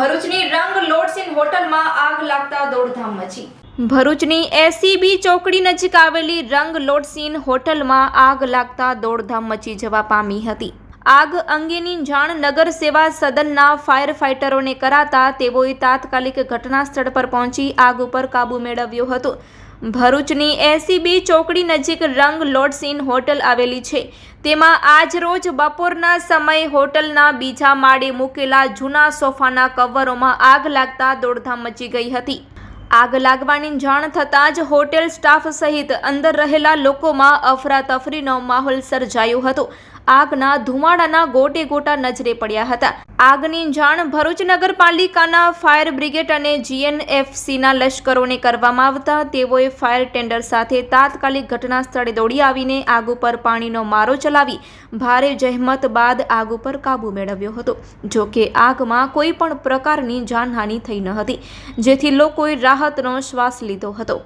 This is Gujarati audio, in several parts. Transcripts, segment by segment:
ભરૂચની રંગ લોડ્સ હોટલમાં આગ લાગતા દોડધામ મચી. ભરૂચની એસીબી ચોકડી નજીક આવેલી રંગ લોડ્સ હોટલમાં આગ લાગતા દોડધામ મચી જવા પામી હતી. આગ અંગેની જાણ નગર સેવા સદનના ફાયર ફાઇટરોને કરાતા તેઓએ તાત્કાલિક ઘટના સ્થળ પર પહોંચી આગ ઉપર કાબૂ મેળવ્યો હતો. ભરૂચની એસીબી ચોકડી નજીક રંગ લોડસીન હોટલ આવેલી છે. તેમાં આજરોજ બપોરના સમયે હોટલના બીજા માળે મૂકેલા જૂના સોફાના કવરોમાં આગ લાગતા દોડધામ મચી ગઈ હતી. આગ લાગવાની જાણ થતાં જ હોટેલ સ્ટાફ સહિત અંદર રહેલા લોકોમાં અફરાતફરીનો માહોલ સર્જાયો હતો. આગના ધુમાડાના ગોટે ગોટા નજરે પડ્યા હતા. આગની જાણ ભરૂચ નગરપાલિકાના ફાયર બ્રિગેડ અને જીએનએફસીના લશ્કરોને કરવામાં આવતા. તેઓએ ફાયર ટેન્ડર સાથે તાત્કાલિક ઘટના સ્થળે દોડી આવીને આગ ઉપર પાણીનો મારો ચલાવી ભારે જહેમત બાદ આગ ઉપર કાબૂ મેળવ્યો હતો. જો કે આગમાં કોઈ પણ પ્રકારની જાનહાનિ થઈ ન હતી, જેથી લોકોએ રાહતનો શ્વાસ લીધો હતો.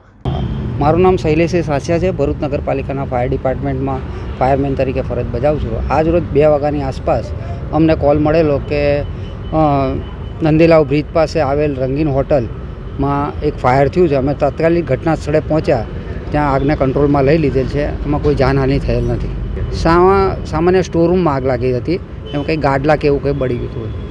મારું નામ શૈલેષ સાસિયા છે. ભરૂચ નગરપાલિકાના ફાયર ડિપાર્ટમેન્ટમાં ફાયરમેન તરીકે ફરજ બજાવું છું. આજ રોજ બે વાગ્યાની આસપાસ અમને કોલ મળેલો કે નંદીલાવ બ્રિજ પાસે આવેલ રંગીન હોટલમાં એક ફાયર થયું છે. અમે તાત્કાલિક ઘટના સ્થળે પહોંચ્યા. ત્યાં આગને કંટ્રોલમાં લઈ લીધેલ છે. એમાં કોઈ જાનહાનિ થયેલ નથી. સામા, સામાન્ય સ્ટોરરૂમમાં આગ લાગી હતી. એમાં કંઈ ગાડલા કે એવું કંઈ બળી ગયું હતું.